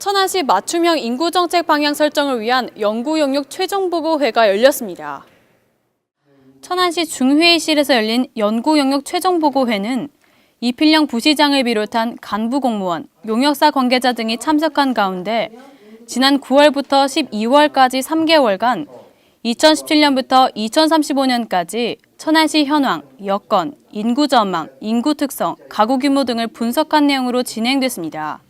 천안시 맞춤형 인구정책 방향 설정을 위한 연구 용역 최종 보고회가 열렸습니다. 천안시 중회의실에서 열린 연구 용역 최종 보고회는 이필령 부시장을 비롯한 간부 공무원, 용역사 관계자 등이 참석한 가운데 지난 9월부터 12월까지 3개월간 2017년부터 2035년까지 천안시 현황, 여건, 인구 전망, 인구 특성, 가구 규모 등을 분석한 내용으로 진행됐습니다.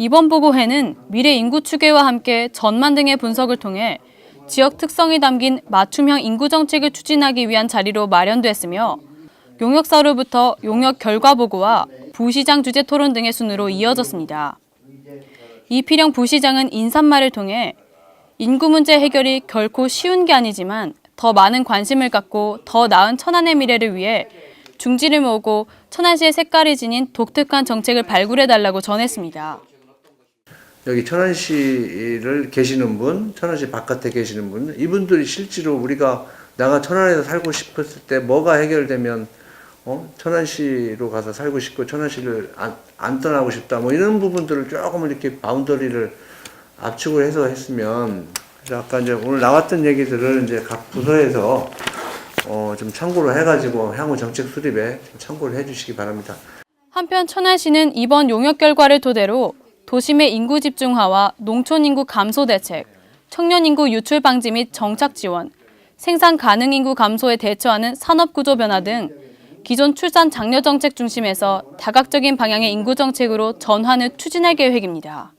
이번 보고회는 미래 인구 추계와 함께 전망 등의 분석을 통해 지역 특성이 담긴 맞춤형 인구 정책을 추진하기 위한 자리로 마련됐으며 용역 사로부터 용역 결과 보고와 부시장 주재 토론 등의 순으로 이어졌습니다. 이필영 부시장은 인사말을 통해 인구 문제 해결이 결코 쉬운 게 아니지만 더 많은 관심을 갖고 더 나은 천안의 미래를 위해 중지를 모으고 천안시의 색깔이 지닌 독특한 정책을 발굴해 달라고 전했습니다. 여기 천안시를 계시는 분, 천안시 바깥에 계시는 분, 이분들이 실제로 우리가 내가 천안에서 살고 싶었을 때 뭐가 해결되면 어? 천안시로 가서 살고 싶고 천안시를 안, 안 떠나고 싶다 뭐 이런 부분들을 조금 이렇게 바운더리를 압축을 해서 했으면 아까 이제 오늘 나왔던 얘기들을 이제 각 부서에서 어, 좀 참고를 해가지고 향후 정책 수립에 좀 참고를 해주시기 바랍니다. 한편 천안시는 이번 용역 결과를 토대로 도심의 인구 집중화와 농촌 인구 감소 대책, 청년 인구 유출 방지 및 정착 지원, 생산 가능 인구 감소에 대처하는 산업 구조 변화 등 기존 출산 장려 정책 중심에서 다각적인 방향의 인구 정책으로 전환을 추진할 계획입니다.